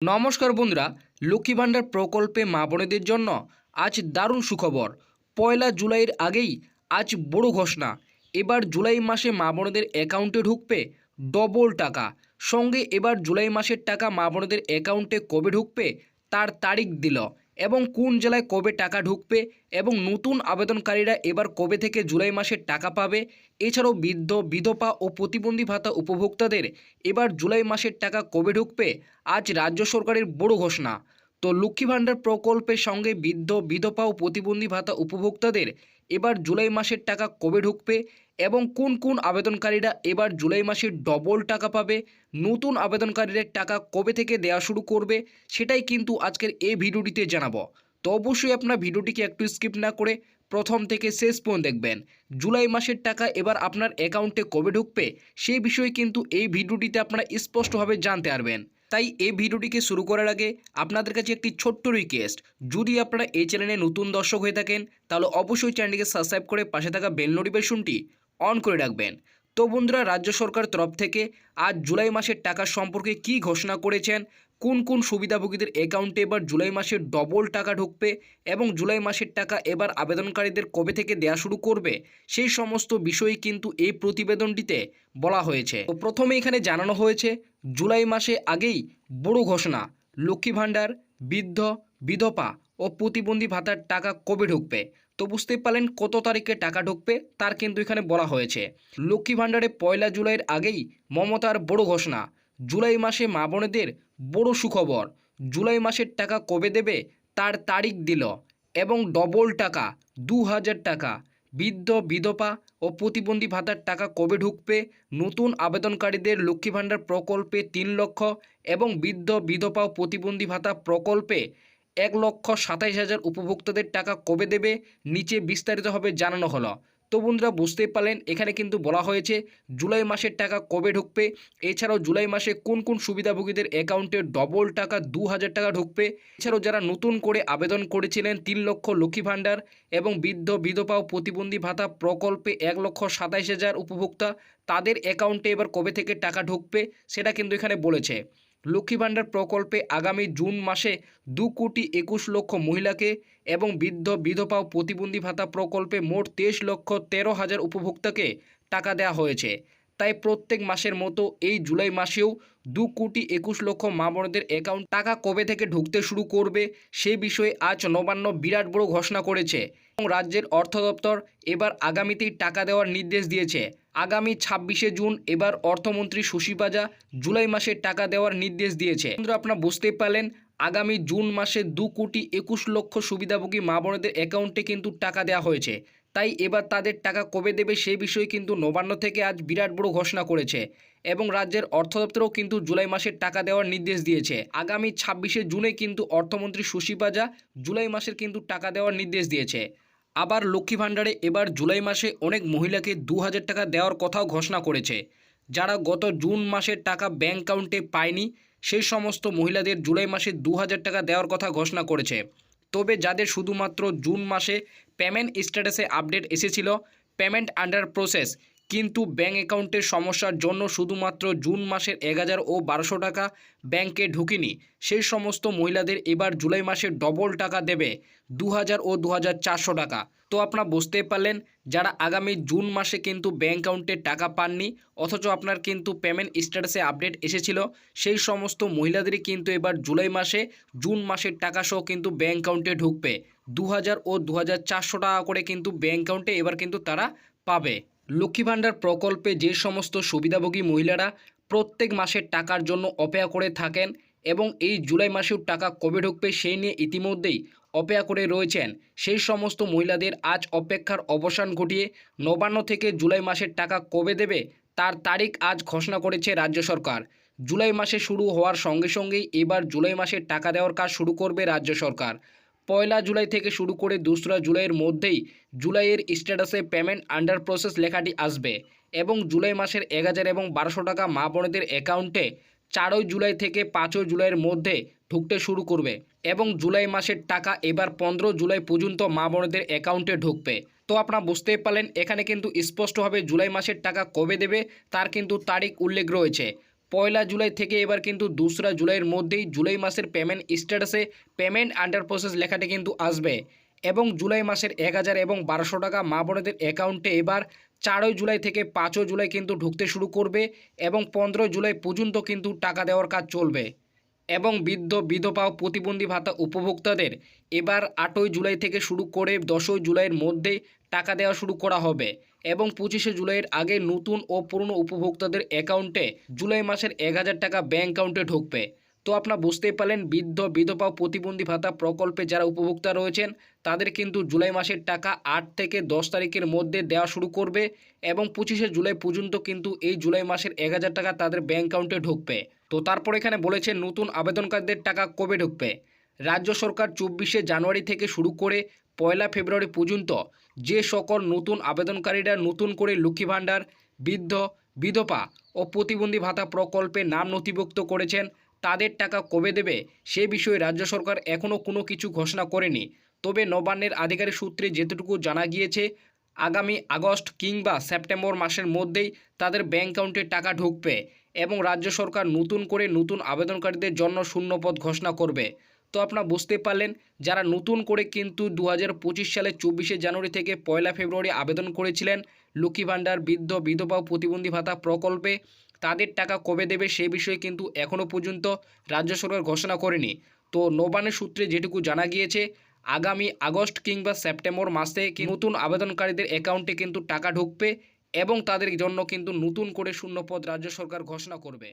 নমস্কার বন্ধুরা, লক্ষ্মী ভাণ্ডার প্রকল্পে মা বোনেদের জন্য আজ দারুণ সুখবর। পয়লা জুলাইয়ের আগেই আজ বড় ঘোষণা। এবার জুলাই মাসে মা বোনেদের অ্যাকাউন্টে ঢুকবে ডবল টাকা। সঙ্গে এবার জুলাই মাসের টাকা মা বোনেদের অ্যাকাউন্টে কবে ঢুকবে, তার তারিখ দিল। এবং কোন জেলায় কবে টাকা ঢুকবে এবং নতুন আবেদনকারীরা এবার কবে থেকে জুলাই মাসে টাকা পাবে? এছাড়াও বৃদ্ধ, বিধবা ও প্রতিবন্ধী ভাতা উপভোক্তাদের এবার জুলাই মাসের টাকা কবে ঢুকবে? আজ রাজ্য সরকারের বড় ঘোষণা। তো লক্ষ্মী ভাণ্ডার প্রকল্পের সঙ্গে বৃদ্ধ, বিধবা ও প্রতিবন্ধী ভাতা উপভোক্তাদের এবার জুলাই মাসের টাকা কবে ঢুকবে এবং কোন কোন আবেদনকারীরা এবার জুলাই মাসে ডবল টাকা পাবে, নতুন আবেদনকারীদের টাকা কবে থেকে দেওয়া শুরু করবে সেটাই কিন্তু আজকের এই ভিডিওটিতে জানাব। তো অবশ্যই আপনার ভিডিওটিকে একটু স্কিপ না করে প্রথম থেকে শেষ পর্যন্ত দেখবেন। জুলাই মাসের টাকা এবার আপনার অ্যাকাউন্টে কবে ঢুকবে সেই বিষয়ে কিন্তু এই ভিডিওটিতে আপনারা স্পষ্টভাবে জানতে পারবেন। তাই এই ভিডিওটিকে শুরু করার আগে আপনাদের কাছে একটি ছোট্ট রিকোয়েস্ট যদি আপনারা এই চ্যানেলে নতুন দর্শক হয়ে থাকেন, তাহলে অবশ্যই চ্যানেলটিকে সাবস্ক্রাইব করে পাশে থাকা বেল নোটিফিকেশনটি অন করে রাখবেন। তো বন্ধুরা, রাজ্য সরকার তরফ থেকে আজ জুলাই মাসের টাকা সম্পর্কে কি ঘোষণা করেছেন, কোন কোন সুবিধাভোগীদের অ্যাকাউন্টে এবার জুলাই মাসের ডবল টাকা ঢুকবে এবং জুলাই মাসের টাকা এবার আবেদনকারীদের কবে থেকে দেয়া শুরু করবে, সেই সমস্ত বিষয় কিন্তু এই প্রতিবেদনটিতে বলা হয়েছে। তো প্রথমে এখানে জানানো হয়েছে জুলাই মাসে আগেই বড় ঘোষণা, লক্ষ্মী ভাণ্ডার, বৃদ্ধ, বিধবা ও প্রতিবন্ধী ভাতার টাকা কবে ঢুকবে? তো বুঝতে পারলেন কত তারিখে টাকা ঢুকবে তার কিন্তু এখানে বলা হয়েছে। লক্ষ্মী ভাণ্ডারে পয়লা জুলাইয়ের আগেই মমতার বড় ঘোষণা, জুলাই মাসে মা বোনেদের বড় সুখবর, জুলাই মাসের টাকা কবে দেবে তার তারিখ দিল এবং ডবল টাকা, দু হাজার টাকা, বৃদ্ধ, বিধবা ও প্রতিবন্ধী ভাতার টাকা কবে ঢুকবে? নতুন আবেদনকারীদের লক্ষ্মী ভাণ্ডার প্রকল্পে তিন লক্ষ এবং বৃদ্ধ, বিধবা ও প্রতিবন্ধী ভাতা প্রকল্পে এক লক্ষ সাতাইশ হাজার উপভোক্তাদের টাকা কবে দেবে? নিচে বিস্তারিতভাবে জানানো হলো। তো বন্ধুরা বুঝতেই পারলেন, এখানে কিন্তু বলা হয়েছে জুলাই মাসের টাকা কবে ঢুকবে। এছাড়াও জুলাই মাসে কোন কোন সুবিধাভোগীদের অ্যাকাউন্টে ডবল টাকা, দু হাজার টাকা ঢুকবে। এছাড়াও যারা নতুন করে আবেদন করেছিলেন, তিন লক্ষ লক্ষ্মী ভাণ্ডার এবং বৃদ্ধ, বিধবা ও প্রতিবন্ধী ভাতা প্রকল্পে এক লক্ষ সাতাইশ হাজার উপভোক্তা, তাদের অ্যাকাউন্টে এবার কবে থেকে টাকা ঢুকবে, সেটা কিন্তু এখানে বলেছে। লক্ষ্মী ভাণ্ডার প্রকল্পে আগামী জুন মাসে দু কোটি একুশ লক্ষ মহিলাকে এবং বৃদ্ধ, বিধবা ও প্রতিবন্ধী ভাতা প্রকল্পে মোট তেইশ লক্ষ তেরো হাজার উপভোক্তাকে টাকা দেওয়া হয়েছে। তাই প্রত্যেক মাসের মতো এই জুলাই মাসেও দু কোটি একুশ লক্ষ মা বোনদের অ্যাকাউন্ট টাকা কবে থেকে ঢুকতে শুরু করবে সে বিষয়ে আজ নবান্ন বিরাট বড় ঘোষণা করেছে। রাজ্যের অর্থ দপ্তর এবার আগামীতেই টাকা দেওয়ার নির্দেশ দিয়েছে। আগামী ছাব্বিশে জুন এবার অর্থমন্ত্রী শশী পাজা জুলাই মাসে টাকা দেওয়ার নির্দেশ দিয়েছে। বন্ধুরা আপনারা বুঝতেই পারলেন, আগামী জুন মাসে দু কোটি একুশ লক্ষ সুবিধাভোগী মা বোনদের অ্যাকাউন্টে কিন্তু টাকা দেওয়া হয়েছে। তাই এবার তাদের টাকা কবে দেবে সেই বিষয়ে কিন্তু নবান্ন থেকে আজ বিরাট বড় ঘোষণা করেছে এবং রাজ্যের অর্থ দপ্তরও কিন্তু জুলাই মাসের টাকা দেওয়ার নির্দেশ দিয়েছে। আগামী ছাব্বিশে জুনে কিন্তু অর্থমন্ত্রী শশী পাজা জুলাই মাসের কিন্তু টাকা দেওয়ার নির্দেশ দিয়েছে। আবার লক্ষ্মী ভাণ্ডারে এবার জুলাই মাসে অনেক মহিলাকে দু হাজার টাকা দেওয়ার কথাও ঘোষণা করেছে। যারা গত জুন মাসের টাকা ব্যাঙ্ক অ্যাকাউন্টে পায়নি, সেই সমস্ত মহিলাদের জুলাই মাসে দু হাজার টাকা দেওয়ার কথা ঘোষণা করেছে। তবে যাদের শুধুমাত্র জুন মাসে পেমেন্ট স্ট্যাটাসে আপডেট এসেছিল পেমেন্ট আন্ডার প্রসেস কিন্তু ব্যাঙ্ক অ্যাকাউন্টের সমস্যার জন্য শুধুমাত্র জুন মাসের এক হাজার ও বারোশো টাকা ব্যাংকে ঢুকিনি। সেই সমস্ত মহিলাদের এবার জুলাই মাসে ডবল টাকা দেবে, দু হাজার ও দু হাজার চারশো টাকা। তো আপনারা বুঝতে পারলেন, যারা আগামী জুন মাসে কিন্তু ব্যাঙ্ক অ্যাকাউন্টে টাকা পাননি, অথচ আপনার কিন্তু পেমেন্ট স্ট্যাটাসে আপডেট এসেছিল, সেই সমস্ত মহিলাদেরই কিন্তু এবার জুলাই মাসে জুন মাসের টাকা সহ কিন্তু ব্যাঙ্ক অ্যাকাউন্টে ঢুকবে। দু হাজার ও দু হাজার চারশো টাকা করে কিন্তু ব্যাঙ্ক অ্যাকাউন্টে এবার কিন্তু তারা পাবে। লক্ষ্মী ভাণ্ডার প্রকল্পে যে সমস্ত সুবিধাভোগী মহিলারা প্রত্যেক মাসের টাকার জন্য অপেক্ষা করে থাকেন এবং এই জুলাই মাসেও টাকা কবে ঢুকবে সেই নিয়ে ইতিমধ্যেই অপেক্ষা করে রয়েছেন, সেই সমস্ত মহিলাদের আজ অপেক্ষার অবসান ঘটিয়ে নবান্ন থেকে জুলাই মাসের টাকা কবে দেবে তার তারিখ আজ ঘোষণা করেছে রাজ্য সরকার। জুলাই মাসে শুরু হওয়ার সঙ্গে সঙ্গেই এবার জুলাই মাসের টাকা দেওয়ার কাজ শুরু করবে রাজ্য সরকার। পয়লা জুলাই থেকে শুরু করে দোসরা জুলাইয়ের মধ্যেই জুলাইয়ের স্ট্যাটাসে পেমেন্ট আন্ডার প্রসেস লেখাটি আসবে এবং জুলাই মাসের এক হাজার এবং বারোশো টাকা মা বোনেদের অ্যাকাউন্টে চারই জুলাই থেকে পাঁচই জুলাইয়ের মধ্যে ঢুকতে শুরু করবে এবং জুলাই মাসের টাকা এবার পনেরো জুলাই পর্যন্ত মা বোনেদের অ্যাকাউন্টে ঢুকবে। তো আপনারা বুঝতেই পারলেন, এখানে কিন্তু স্পষ্টভাবে জুলাই মাসের টাকা কবে দেবে, তার কিন্তু তারিখ উল্লেখ রয়েছে। পয়লা জুলাই থেকে এবার কিন্তু দোসরা জুলাইয়ের মধ্যেই জুলাই মাসের পেমেন্ট স্ট্যাটাসে পেমেন্ট আন্ডার প্রসেস লেখাটি কিন্তু আসবে। এবং জুলাই মাসের এক হাজার এবং বারোশো টাকা মা বোনেদের অ্যাকাউন্টে এবার চারই জুলাই থেকে পাঁচই জুলাই কিন্তু ঢুকতে শুরু করবে এবং পনেরোই জুলাই পর্যন্ত কিন্তু টাকা দেওয়ার কাজ চলবে। এবং বৃদ্ধ, বিধবা ও প্রতিবন্ধী ভাতা উপভোক্তাদের এবার আটই জুলাই থেকে শুরু করে দশই জুলাইয়ের মধ্যে টাকা দেওয়া শুরু করা হবে এবং পঁচিশে জুলাইয়ের আগে নতুন ও পুরনো উপভোক্তাদের অ্যাকাউন্টে জুলাই মাসের এক হাজার টাকা ব্যাঙ্ক অ্যাকাউন্টে ঢুকবে। তো আপনারা বুঝতেই পারলেন, বৃদ্ধ, বিধবা প্রতিবন্ধী ভাতা প্রকল্পে যারা উপভোক্তা রয়েছেন, তাদের কিন্তু জুলাই মাসের টাকা আট থেকে দশ তারিখের মধ্যে দেওয়া শুরু করবে এবং পঁচিশে জুলাই পর্যন্ত কিন্তু এই জুলাই মাসের এক হাজার টাকা তাদের ব্যাঙ্ক অ্যাকাউন্টে ঢুকবে। তো তারপর এখানে বলেছে, নতুন আবেদনকারীদের টাকা কবে ঢুকবে? রাজ্য সরকার চব্বিশে জানুয়ারি থেকে শুরু করে পয়লা ফেব্রুয়ারি পর্যন্ত যে সকল নতুন আবেদনকারীরা নতুন করে লক্ষ্মী ভাণ্ডার, বৃদ্ধ, বিধবা ও প্রতিবন্ধী ভাতা প্রকল্পে নাম নথিভুক্ত করেছেন, তাদের টাকা কবে দেবে সে বিষয়ে রাজ্য সরকার এখনও কোনো কিছু ঘোষণা করেনি। তবে নবান্নের আধিকারিক সূত্রে যেটুকু জানা গিয়েছে, আগামী আগস্ট কিংবা সেপ্টেম্বর মাসের মধ্যেই তাদের ব্যাঙ্ক অ্যাকাউন্টে টাকা ঢুকবে এবং রাজ্য সরকার নতুন করে নতুন আবেদনকারীদের জন্য শূন্যপদ ঘোষণা করবে। তো আপনারা বুঝতে পারলেন, যারা নতুন করে কিন্তু দু সালের চব্বিশে জানুয়ারি থেকে পয়লা ফেব্রুয়ারি আবেদন করেছিলেন লক্ষ্মী ভাণ্ডার, বৃদ্ধ, বিধবা প্রতিবন্ধী ভাতা প্রকল্পে, তাদের টাকা কবে দেবে সে বিষয়ে কিন্তু এখনও পর্যন্ত রাজ্য সরকার ঘোষণা করেনি। তো নবানের সূত্রে যেটুকু জানা গিয়েছে, আগামী আগস্ট কিংবা সেপ্টেম্বর মাসে নতুন আবেদনকারীদের অ্যাকাউন্টে কিন্তু টাকা ঢুকবে এবং তাদের জন্য কিন্তু নতুন করে শূন্যপদ রাজ্য সরকার ঘোষণা করবে।